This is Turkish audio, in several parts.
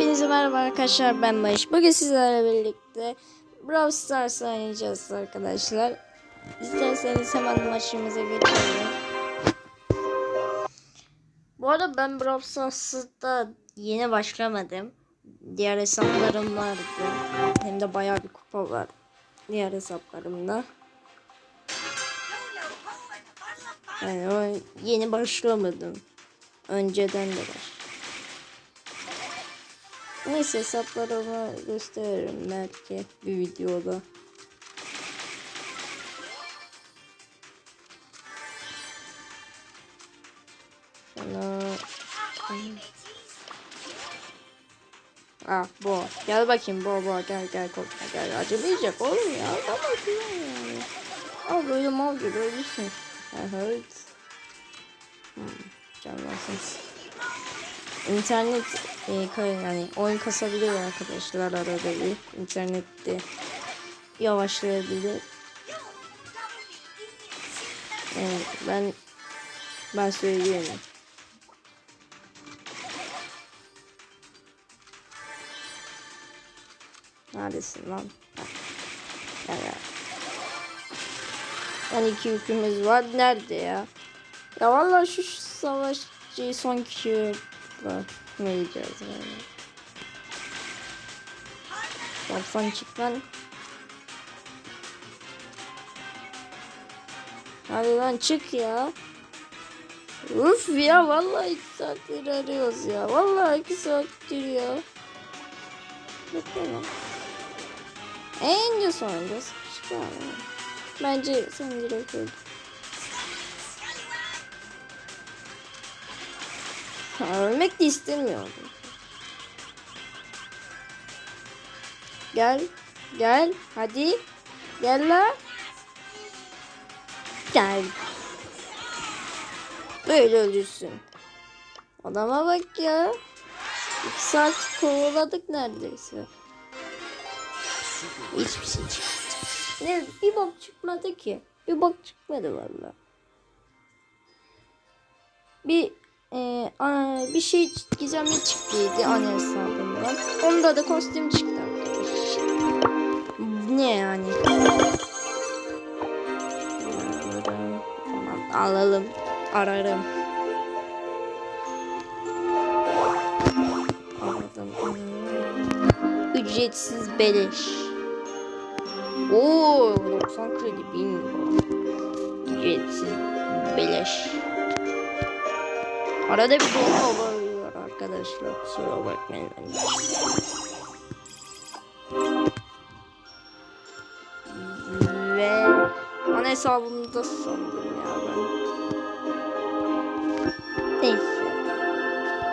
Hepinize merhaba arkadaşlar ben Mayış. Bugün sizlerle birlikte Brawl Stars oynayacağız arkadaşlar. İsterseniz hemen maçımıza geçelim. Bu arada ben Brawl Stars'ta yeni başlamadım. Diğer hesaplarım vardı. Hem de bayağı bir kupa var. Diğer hesaplarımda. Yani yeni başlamadım. Önceden de var. Neyse hesaplarımı gösteririm belki bir videoda. Şunu... Ah bu. Gel bakayım bu bu gel gel korkma gel. Acımayacak oğlum ya. Tamam. Al böyle mal gibi ölürsün. Evet. Hmm, canlansın. İnternet e, yani oyun kasabiliyor arkadaşlar arada bir internette yavaşlayabilir. Evet ben ben söylüyorum. Neredesin lan? Gel. Yani iki yükümüz var. Nerede ya? Ya vallahi şu savaşçıyı son kişi bakmayacağız yani. Yapsan çık lan. Hadi lan çık ya. Uf ya vallahi iki saattir arıyoruz ya. Vallahi iki saattir ya. Bakalım. En sonunda çıkar. Bence sen direkt öldür. Ölmek de istemiyordum. Gel. Gel. Hadi. Gel la. Gel. Böyle ölürsün. Adama bak ya. İki saat kovaladık neredeyse. Hiçbir şey çıkmadı. Ne, bir bok çıkmadı ki. Bir bok çıkmadı valla. Bir bir şey gizemli çıktıydı anne hesabından. Onda da kostüm çıktı arkadaşlar. Ne yani? Tamam alalım. Ararım. Aradım. Ücretsiz beleş. Oo 90 kredi bingo. Ücretsiz beleş. Arada bir dolma olabiliyor arkadaşlar. Kusura bakmayın. Ve ana hesabımda sandım ya ben. Neyse.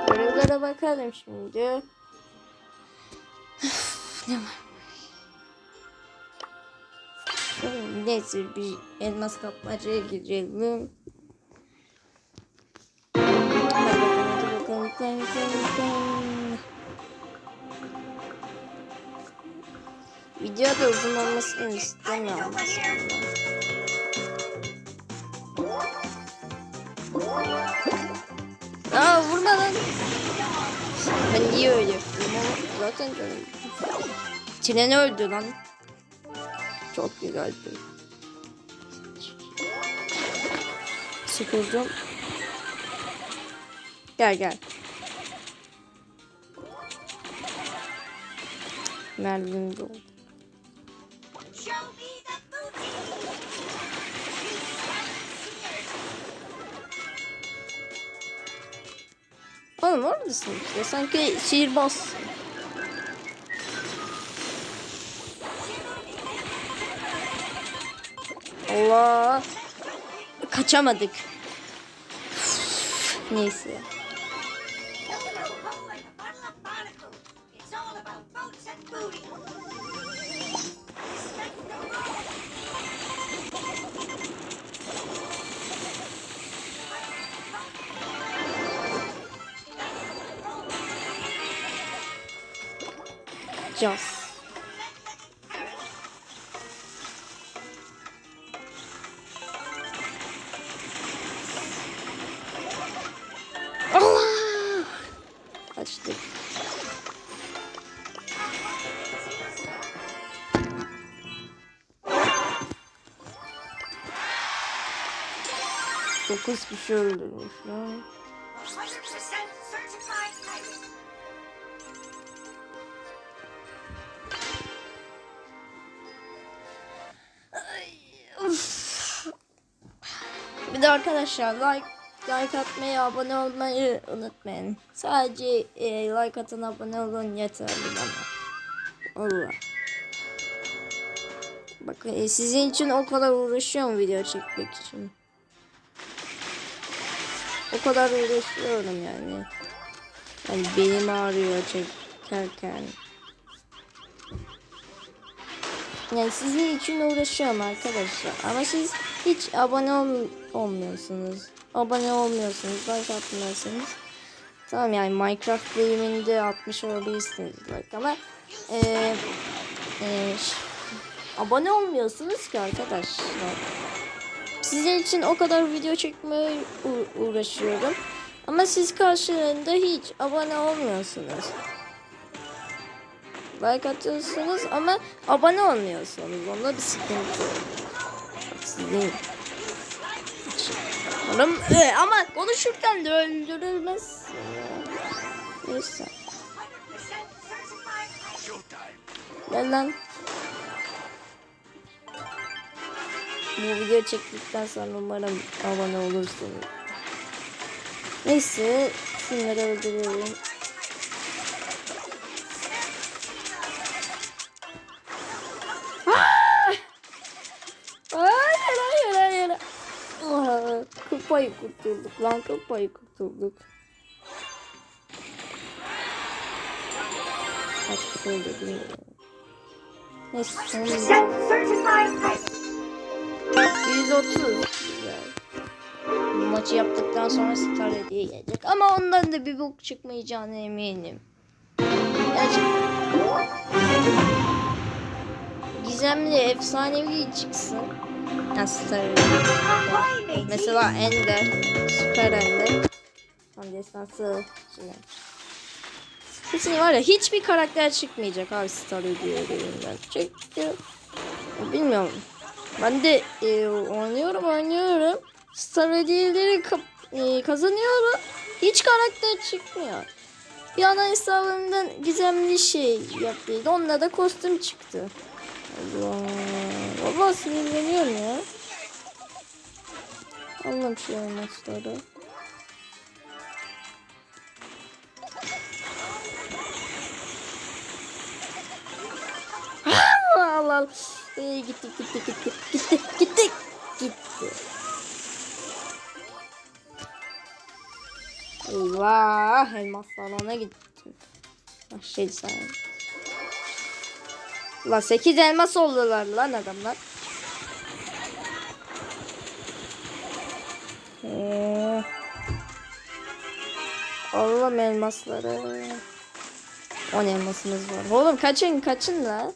Görevlere bakalım şimdi. ne var? Neyse bir elmas kapmacaya girelim. Video da uzun olmasını istemiyorum. Aa vurma lan. Ben niye öyle yapıyorum ama zaten canım. Tren öldü lan. Çok güzeldi. Sıkıldım. Gel gel. Merdiven oldu. Oğlum oradasın işte. Sanki sihirbazsın. Allah. Kaçamadık. Neyse. yapacağız. Allah! Kaçtık. Dokuz kişi öldürmüş. Bir de arkadaşlar like like atmayı, abone olmayı unutmayın. Sadece e, like atın, abone olun yeterli bana. Allah. Bakın e, sizin için o kadar uğraşıyorum video çekmek için. O kadar uğraşıyorum yani. Yani benim ağrıyor çekerken. Yani sizin için uğraşıyorum arkadaşlar. Ama siz hiç abone ol- olmuyorsunuz. Abone olmuyorsunuz. Like atmıyorsunuz. Tamam yani Minecraft bölümünde atmış olabilirsiniz. Like ama eee, ş- abone olmuyorsunuz ki arkadaşlar. Sizin için o kadar video çekmeye uğraşıyorum. Ama siz karşılığında hiç abone olmuyorsunuz. Like atıyorsunuz ama abone olmuyorsunuz. Onda bir sıkıntı. İçin. Umarım- Ee, ama konuşurken de öldürülmez. Neyse. 100% certified pirate. Gel lan. Bu video çektikten sonra umarım abone olursunuz. Neyse. Şunları öldürüyorum. Payı kurtulduk lan kıl payı kurtulduk. Kaç kişi oldu bilmiyorum. Neyse sonunda 100% certified pirate. 130 güzel. Bu maçı yaptıktan sonra star hediye gelecek. Ama ondan da bir bok çıkmayacağına eminim. Gerçekten. Gizemli, efsanevi çıksın. Hediye. Mesela Ender, Süper Ender. Tam destansı şey. Kesin var ya hiçbir karakter çıkmayacak abi Star hediyelerinden. Çünkü bilmiyorum. Ben de e, oynuyorum oynuyorum. Star hediyeleri e, kazanıyorum. Hiç karakter çıkmıyor. Bir ana hesabımdan gizemli şey yaptıydı. Onunla da kostüm çıktı. Allah. Vallahi sinirleniyorum ya. Allah'ım şu maçları. Allah Allah. Ee, gitti gitti gitti gitti gitti gitti. Eyvah elmaslar ona gitti. Ah, Şey sen. Lan 8 elmas oldular lan adamlar. Ee, Allah'ım elmasları. 10 elmasımız var. Oğlum kaçın kaçın la.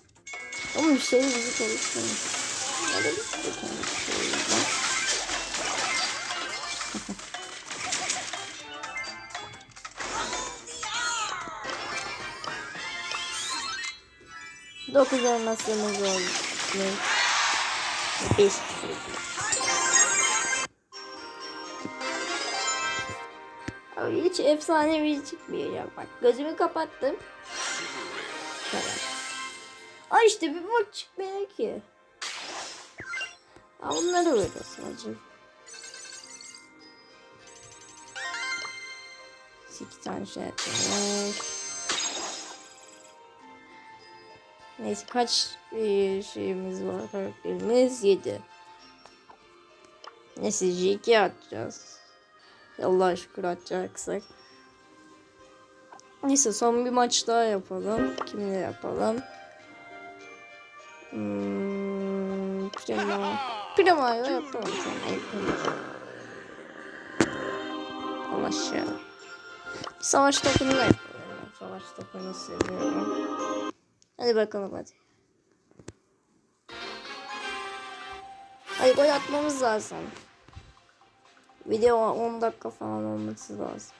Oğlum bir şey bizi konuşmuyor. Nerede bir şey konuşuyor? 9 elmasımız oldu. 5 Abi hiç efsanevi şey çıkmayacak. Bak gözümü kapattım. Ay işte bir bak çıkmıyor ki. Aa, bunları uğraşsın acım. 8 tane şey yapacağım. Neyse kaç e, şeyimiz var karakterimiz? 7. Neyse J2 atacağız. Allah şükür atacaksak. Neyse son bir maç daha yapalım. Kimle yapalım? Hmm, Prima. Prima'yla yapalım sonra. yapalım. Al aşağı. Savaş da yapalım. Savaş topunu seviyorum. Hadi bakalım hadi. Hadi gol atmamız lazım. Video 10 dakika falan olması lazım.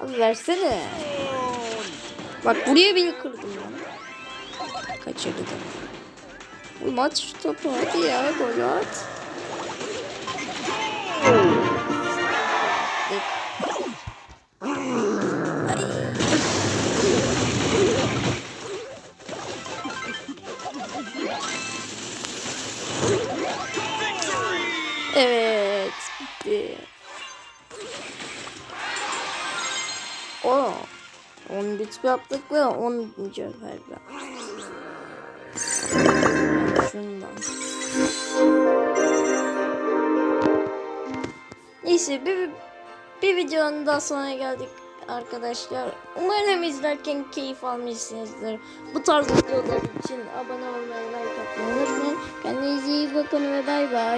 Abi versene. Bak buraya bile kırdım lan. Kaçırdı da. Oğlum at şu topu hadi ya gol at. 10 bit yaptık ve 10 cevherle. Şundan. Neyse bir, bir videonun daha sonuna geldik arkadaşlar. Umarım izlerken keyif almışsınızdır. Bu tarz videolar için abone olmayı, like atmayı unutmayın. Kendinize iyi bakın ve bay bay.